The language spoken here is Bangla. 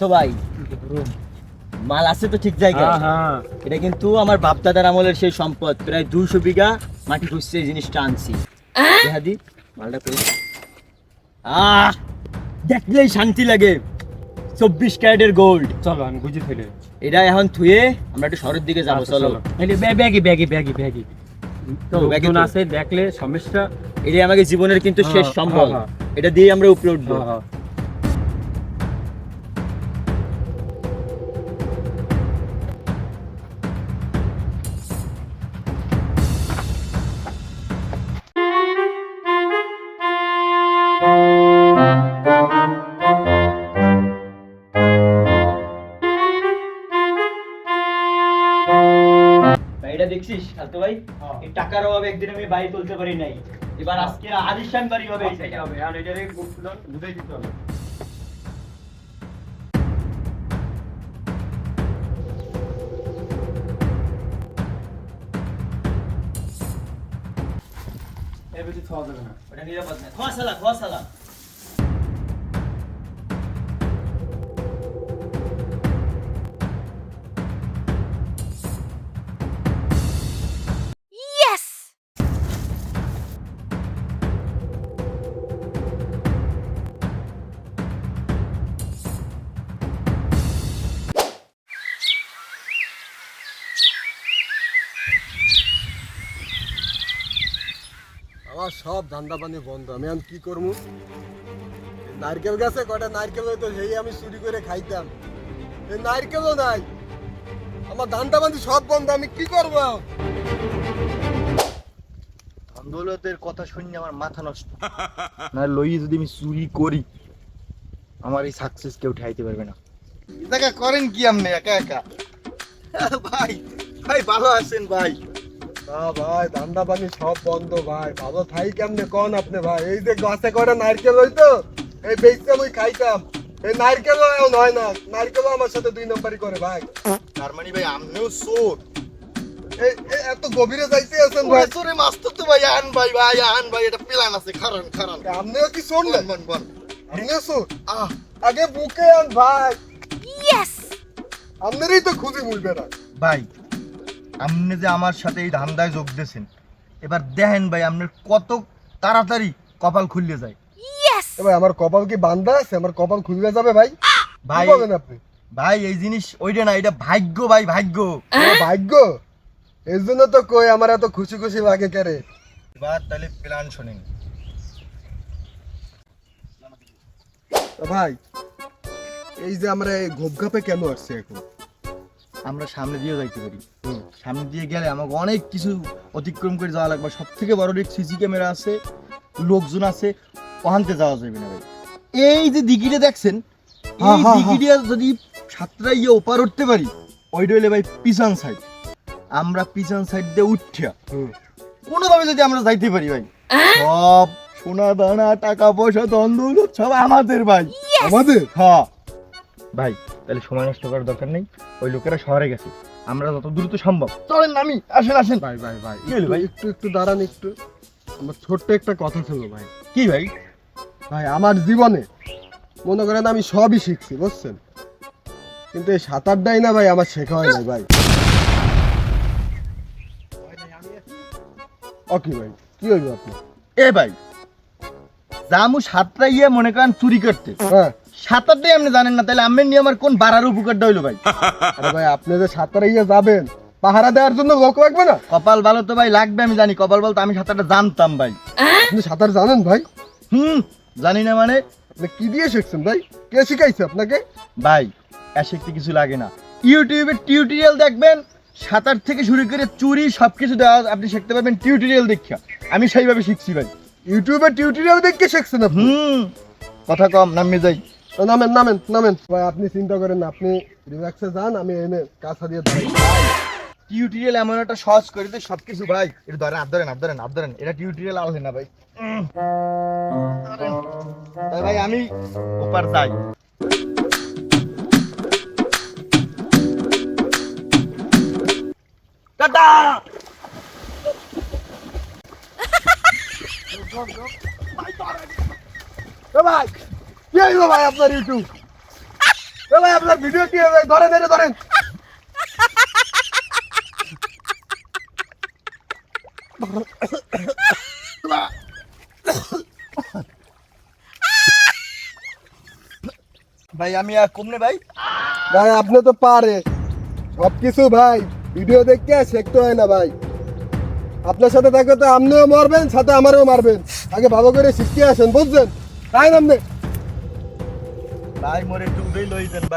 তো ভাই মাল আছে তো ঠিক জায়গায়। হ্যাঁ এটা কিন্তু আমার বাপ দাদার আমলের সেই সম্পদ। প্রায় দুইশো বিঘা মাটি খুঁজছে এই জিনিসটা আনছি। দেহাদি মালটা করে আহ! দেখলেই শান্তি লাগে। চব্বিশ ক্যারেটের গোল্ড চলো আমি বুঝে ফেলে এটা এখন থুয়ে আমরা একটু শহরের দিকে যাব আচ্ছা, চলো। ব্যাগি ব্যাগি ব্যাগি ব্যাগি লোকজন আছে দেখলে সমস্যা। এটাই আমাকে জীবনের কিন্তু হ্যাঁ, শেষ সম্বল। হ্যাঁ, এটা দিয়ে আমরা উপরে উঠবো। খালতো ভাই হ্যাঁ। এই টাকার অভাবে একদিন আমি বাড়ি তুলতে পারি নাই। এবার আজকে আলিশান বাড়ি হবে এই হবে আর এটারে বুঝাই দিতে হবে। এর বেশি খাওয়া যাবে না। ওটা নিরাপদ না। খোয়া সালা খোয়া সালা। আমার সব ধান্দা পানি বন্ধ। আমি আমি কি করব? নারকেল গাছে কটা নারকেল হইতো সেই আমি চুরি করে খাইতাম। এই নারকেলও নাই। আমার ধান্দা পানি সব বন্ধ আমি কি করব? ধন্দৌলতের কথা শুনে আমার মাথা নষ্ট। না লই যদি আমি চুরি করি আমার এই সাকসেস কেউ ঠাইতে পারবে না। দেখা করেন কি আপনি একা একা? ভাই ভাই ভালো আছেন ভাই। না ভাই ধান্দা পানি সব বন্ধ ভাই। ভালো খাই কেমনে কন আপনি ভাই? এই যে গাছে কটা নারকেল হইতো এই বেচতে আমি খাইতাম। এই নারকেলও এখন হয় না। নারকেলও আমার সাথে দুই নম্বরই করে ভাই। তার মানে ভাই আপনিও চোর। এই এত গভীরে যাইতে আছেন ভাই। চোরে মাছ তো ভাই আন ভাই ভাই আন ভাই এটা প্ল্যান আছে। খারান খারান। আপনিও কি শুনলেন বন বন আপনিও শুন আহ। আগে বুকে আন ভাই। Yes! আপনারই তো খুঁজে মুলবে না। ভাই আপনি যে আমার সাথে এই ধান্দায় যোগ দিয়েছেন এবার দেখেন ভাই আপনার কত তাড়াতাড়ি কপাল খুললে যায়! এ ভাই আমার কপাল কি বান্ধা আছে? আমার কপাল খুলবে যাবে ভাই? ভাই কি বলেন আপনি? ভাই এই জিনিস ওইটা না এটা ভাগ্য ভাই ভাগ্য। ও ভাগ্য? এর জন্য তো কই আমার এত খুশি খুশি লাগে কেরে এবার তাহলে প্ল্যান শোনেন। তো ভাই এই যে আমরা এই ঘোপঘাপে কেন আসছে এখন? আমরা সামনে দিয়ে যাইতে পারি। সামনে দিয়ে গেলে আমাকে অনেক কিছু অতিক্রম করে যাওয়া লাগবে। সব থেকে বড় দিক সিসি ক্যামেরা আছে লোকজন আছে ওখানতে যাওয়া যাবে না ভাই। এই যে দিঘিটা দেখছেন হ্যাঁ, এই হ্যাঁ, দিঘিটা যদি সাতটা ইয়ে ওপার উঠতে পারি ওইটা হইলে ভাই পিছন সাইড আমরা পিছন সাইড দিয়ে উঠিয়া হুম। কোনোভাবে যদি আমরা যাইতে পারি ভাই সব সোনা দানা টাকা পয়সা দৌলত সব আমাদের ভাই। আমাদের? হ্যাঁ। ভাই তাহলে সময় নষ্ট করার দরকার নেই। ওই লোকেরা শহরে গেছে। আমরা যত দ্রুত সম্ভব। চলেন নামি আসেন আসেন। ভাই ভাই ভাই কি ভাই? একটু একটু দাঁড়ান একটু। আমার ছোট্ট একটা কথা ছিল ভাই। কি ভাই? ভাই আমার জীবনে মনে করেন আমি সবই শিখছি বুঝছেন? কিন্তু এই সাঁতারটাই না ভাই আমার শেখা হয় ভাই। ওকে ভাই কি হইবে আপনি এ ভাই জামু সাতটা ইয়ে মনে করেন চুরি করতে। হ্যাঁ। সাঁতারটাই আপনি জানেন না তাহলে আমি নিয়ে আমার কোন বাড়ার উপকারটা হইল ভাই? আরে ভাই আপনি যে সাঁতারে ইয়ে যাবেন পাহারা দেওয়ার জন্য লোক লাগবে না? কপাল ভালো তো ভাই লাগবে আমি জানি। কপাল বলতে আমি সাঁতারটা জানতাম ভাই। আপনি সাঁতার জানেন ভাই? হুম। জানি না মানে আপনি কি দিয়ে শিখছেন ভাই? কে শিখাইছে আপনাকে? ভাই শিখতে কিছু লাগে না। ইউটিউবে টিউটোরিয়াল দেখবেন সাঁতার থেকে শুরু করে চুরি সবকিছু দেওয়া আপনি শিখতে পারবেন টিউটোরিয়াল দেখা আমি সেইভাবে শিখছি ভাই। ইউটিউবে টিউটোরিয়াল দেখে শিখছেন আপনি? হুম। কথা কম নামিয়ে যাই। তো নামেন নামেন নামেন। ভাই আপনি চিন্তা করেন না আপনি রিল্যাক্সে যান আমি এনে কাছা দিয়ে দাঁড়াই টিউটোরিয়াল এমন একটা সহজ করে দিই সবকিছু ভাই। এটা ধরেন আপ ধরেন আপ ধরেন আপ ধরেন। এটা টিউটোরিয়াল আলাদা না ভাই। ভাই আমি ওপার যাই। টাটা! ভাই! ভাই আপনার ইউটিউব? ভাই, আপনার ভিডিও কি হবে? ধরেন এটা ধরেন। ভাই, আমি আর কমনে, ভাই। ভাই, আপনি তো পারে। সব কিছু ভাই, ভিডিও দেখে শিখতে হয় না, ভাই। আপনার সাথে থাকলে তো আপনিও মারবেন, সাথে আমারও মারবেন। আগে ভালো করে শিখিয়ে আসেন, বুঝছেন? তাই আপনি? ভাই মোরে একটু উড়েই লই দেন ভাই।